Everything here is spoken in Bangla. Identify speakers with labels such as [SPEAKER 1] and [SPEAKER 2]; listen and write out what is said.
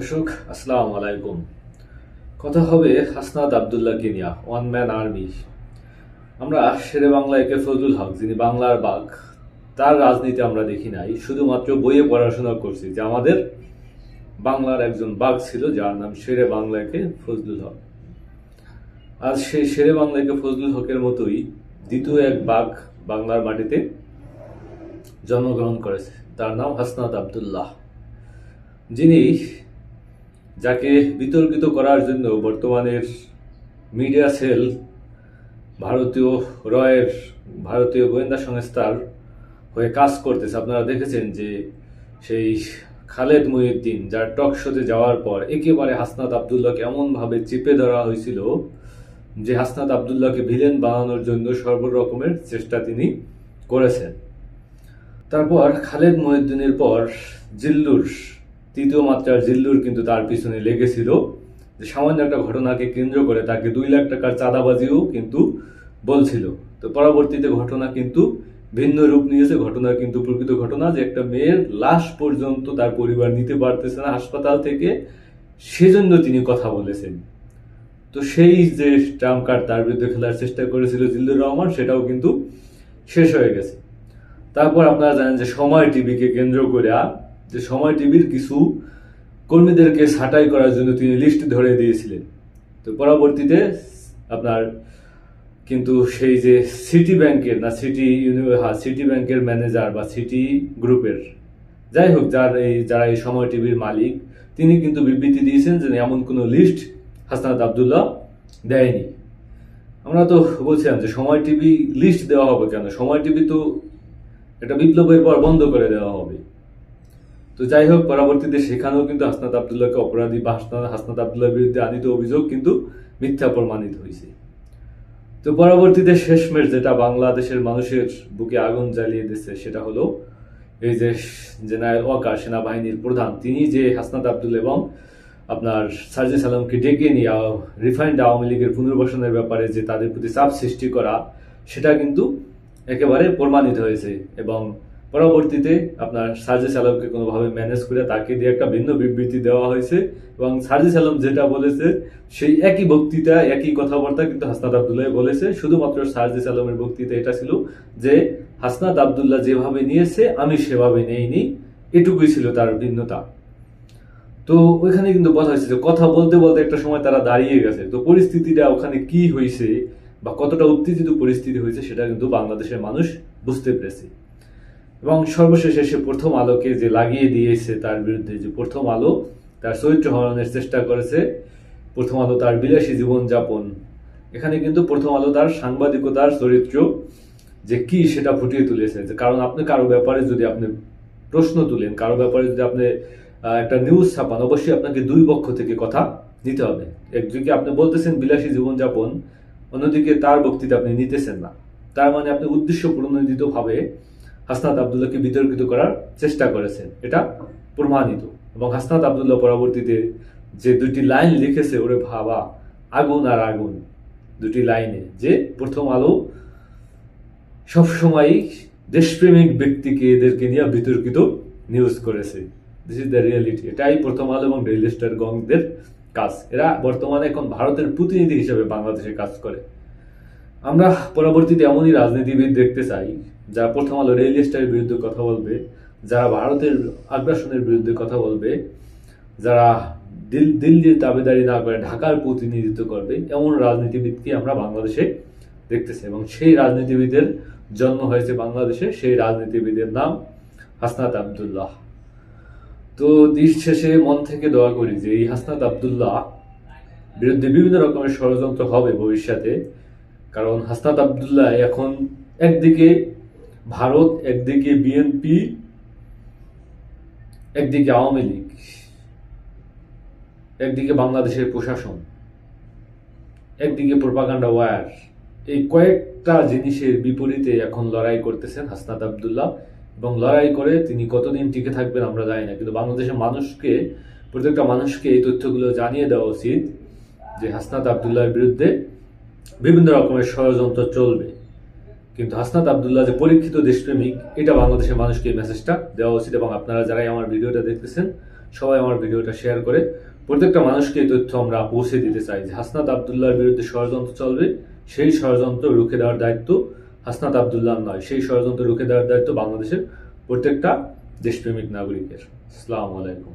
[SPEAKER 1] দর্শক, আসসালামু আলাইকুম। কথা হবে হাসনাত আবদুল্লাহকে নিয়ে ওয়ান ম্যান আর্মি আমরা শেরে বাংলা একে ফজলুল হক, যিনি বাংলার বাঘ, তার রাজনীতি আমরা দেখি নাই, শুধুমাত্র বইয়ে পড়াশোনা করছি যে আমাদের বাংলার একজন বাঘ ছিল, যার নাম শেরে বাংলাকে ফজলুল হক। আজ সেই শেরে বাংলাকে ফজলুল হকের মতোই দ্বিতীয় এক বাঘ বাংলার মাটিতে জন্মগ্রহণ করেছে। তার নাম হাসনাত আবদুল্লাহ। যিনি যাকে বিতর্কিত করার জন্য বর্তমানের মিডিয়া সেল, ভারতীয় রয়ের, ভারতীয় গোয়েন্দা সংস্থার হয়ে কাজ করতেছে। আপনারা দেখেছেন যে সেই খালেদ মহিউদ্দিন, যার টক শোতে যাওয়ার পর একেবারে হাসনাত আবদুল্লাহকে এমনভাবে চেপে ধরা হয়েছিল যে হাসনাত আবদুল্লাহকে ভিলেন বানানোর জন্য সর্বরকমের চেষ্টা তিনি করেছেন। তারপর খালেদ মহিউদ্দিনের পর জিল্লুর তৃতীয় মাত্রার জিল্লুর কিন্তু তার পিছনে লেগেছিল। যে সামান্য একটা ঘটনাকে কেন্দ্র করে তাকে দুই লাখ টাকার চাঁদাবাজিও কিন্তু বলছিল। তো পরবর্তীতে ঘটনা কিন্তু ভিন্ন রূপ নিয়েছে। ঘটনা কিন্তু প্রকৃত ঘটনা যে একটা মেয়ের লাশ পর্যন্ত তার পরিবার নিতে পারতেছে না হাসপাতাল থেকে। সেজন্য তিনি কথা বলেছেন। তো সেই যে ট্রাম্প কার্ড তার বিরুদ্ধে খেলার চেষ্টা করেছিল জিল্লুর রহমান, সেটাও কিন্তু শেষ হয়ে গেছে। তারপর আপনারা জানেন যে সময় টিভিকে কেন্দ্র করে যে সময় টিভির কিছু কর্মীদেরকে ছাঁটাই করার জন্য তিনি লিস্ট ধরে দিয়েছিলেন। তো পরবর্তীতে আপনার কিন্তু সেই যে সিটি ব্যাংকের না, সিটি হ্যাঁ সিটি ব্যাংকের ম্যানেজার বা সিটি গ্রুপের, যাই হোক, যার এই, যারা এই সময় টিভির মালিক, তিনি কিন্তু বিবৃতি দিয়েছেন যে এমন কোনো লিস্ট হাসনাত আবদুল্লাহ দেয়নি। আমরা তো বলছিলাম যে সময় টিভি লিস্ট দেওয়া হবে কেন? সময় টিভি তো এটা বিপ্লবের পর বন্ধ করে দেওয়া হবে। তো যাই হোক, পরবর্তীতে সেখানেও কিন্তু হাসনাত আবদুল্লাহকে অপরাধী বা হাসনাত হাসনাত বিরুদ্ধে আনিত অভিযোগ কিন্তু মিথ্যা প্রমাণিত হয়েছে তো পরবর্তীতে শেষমেশ যেটা বাংলাদেশের মানুষের বুকে আগুন জ্বালিয়ে দিচ্ছে সেটা হলো এই যে জেনারেল ওয়াকার সেনাবাহিনীর প্রধান। তিনি যে হাসনাত আবদুল এবং আপনার সার্জিস আলমকে ডেকে নিয়ে রিফাইন্ড আওয়ামী লীগের পুনর্বাসনের ব্যাপারে যে তাদের প্রতি চাপ সৃষ্টি করা, সেটা কিন্তু একেবারে প্রমাণিত হয়েছে এবং পরবর্তীতে আপনার সার্জিস আলমকে কোনোভাবে ম্যানেজ করে তাকে দিয়ে একটা ভিন্ন বিবৃতি দেওয়া হয়েছে এবং সার্জিস আলম যেটা বলেছে, সেই একই বক্তৃতা, একই কথাবার্তা কিন্তু হাসনাত আবদুল্লাহ বলেছে। শুধুমাত্র সার্জিস আলমের বক্তৃতা এটা ছিল যে, হাসনাত আবদুল্লাহ যেভাবে নিয়েছে, আমি সেভাবে নেইনি। এটুকুই ছিল তার ভিন্নতা। তো ওইখানে কিন্তু বলা হয়েছে যে, কথা বলতে বলতে একটা সময় তারা দাঁড়িয়ে গেছে। তো পরিস্থিতিটা ওখানে কি হয়েছে বা কতটা উত্তেজিত পরিস্থিতি হয়েছে, সেটা কিন্তু বাংলাদেশের মানুষ বুঝতে পেরেছে। এবং সর্বশেষে সে প্রথম আলোকে যে লাগিয়ে দিয়েছে তার বিরুদ্ধে যে প্রথম আলো, তার চরিত্র হরণের চেষ্টা করেছে। প্রথম আলো তার বিলাসী জীবনযাপন। এখানে কিন্তু প্রথম আলো তার সাংবাদিকতার চরিত্র, যে কি সেটা ফুটিয়ে তুলেছে। কারণ আপনি কারও ব্যাপারে যদি আপনি প্রশ্ন তুলেন, কারও ব্যাপারে যদি আপনি একটা নিউজ ছাপান, অবশ্যই আপনাকে দুই পক্ষ থেকে কথা নিতে হবে। একদিকে আপনি বলতেছেন বিলাসী জীবনযাপন, অন্যদিকে তার বক্তৃতা আপনি নিতেছেন না। তার মানে আপনি উদ্দেশ্য প্রণোদিত ভাবে হাসনাত আবদুল্লাহকে বিতর্কিত করার চেষ্টা করেছেন। এটা প্রমাণিত। এবং হাসনাত আবদুল্লাহ পরবর্তীতে যে দুটি লাইন লিখেছে, ওরে ভাবা, আগুন আর আগুন দুটি লাইনে, যে প্রথম আলো সবসময় দেশপ্রেমিক ব্যক্তিকে এদেরকে নিয়ে বিতর্কিত নিউজ করেছে। দিস ইজ দ্য রিয়েলিটি এটাই প্রথম আলো এবং ডেইলি স্টার গংদের কাজ। এরা বর্তমানে এখন ভারতের প্রতিনিধি হিসেবে বাংলাদেশে কাজ করে। আমরা পরবর্তীতে এমনই রাজনীতিবিদ দেখতে চাই যারা প্রথম আলো রেল স্টারের বিরুদ্ধে কথা বলবে, যারা ভারতের আগ্রাসনের বিরুদ্ধে কথা বলবে, যারা দিল, দিল্লির দাবেদারি না করে ঢাকার প্রতিনিধিত্ব করবে, এমন রাজনীতিবিদকে আমরা বাংলাদেশে দেখতেছি এবং সেই রাজনীতিবিদের জন্ম হয়েছে বাংলাদেশে, সেই রাজনীতিবিদের নাম হাসনাত আবদুল্লাহ। তো দিন শেষে মন থেকে দোয়া করি যে এই হাসনাত আবদুল্লাহ বিরুদ্ধে বিভিন্ন রকমের ষড়যন্ত্র হবে ভবিষ্যতে, কারণ হাসনাত আবদুল্লাহ এখন একদিকে ভারত একদিকে বিএনপি একদিকে আওয়ামী লীগ, একদিকে বাংলাদেশের প্রশাসন, একদিকে প্রোপাগান্ডা ওয়ার। এই কয়েকটা জিনিসের বিপরীতে এখন লড়াই করতেছেন হাসনাত আবদুল্লাহ এবং লড়াই করে তিনি কতদিন টিকে থাকবেন আমরা জানি না, কিন্তু বাংলাদেশের মানুষকে, প্রত্যেকটা মানুষকে এই তথ্যগুলো জানিয়ে দেওয়া উচিত যে হাসনাত আবদুল্লাহর বিরুদ্ধে বিভিন্ন রকমের ষড়যন্ত্র চলবে। কিন্তু হাসনাত আবদুল্লাহ যে পরীক্ষিত দেশপ্রেমিক, এটা বাংলাদেশের মানুষকে এই মেসেজটা দেওয়া উচিত এবং আপনারা যারাই আমার ভিডিওটা দেখতেছেন, সবাই আমার ভিডিওটা শেয়ার করে প্রত্যেকটা মানুষকে এই তথ্য আমরা পৌঁছে দিতে চাই যে হাসনাত আবদুল্লাহর বিরুদ্ধে ষড়যন্ত্র চলবে, সেই ষড়যন্ত্র রুখে দেওয়ার দায়িত্ব হাসনাত আবদুল্লাহ নয়, সেই ষড়যন্ত্র রুখে দেওয়ার দায়িত্ব বাংলাদেশের প্রত্যেকটা দেশপ্রেমিক নাগরিকের। আসসালামু আলাইকুম।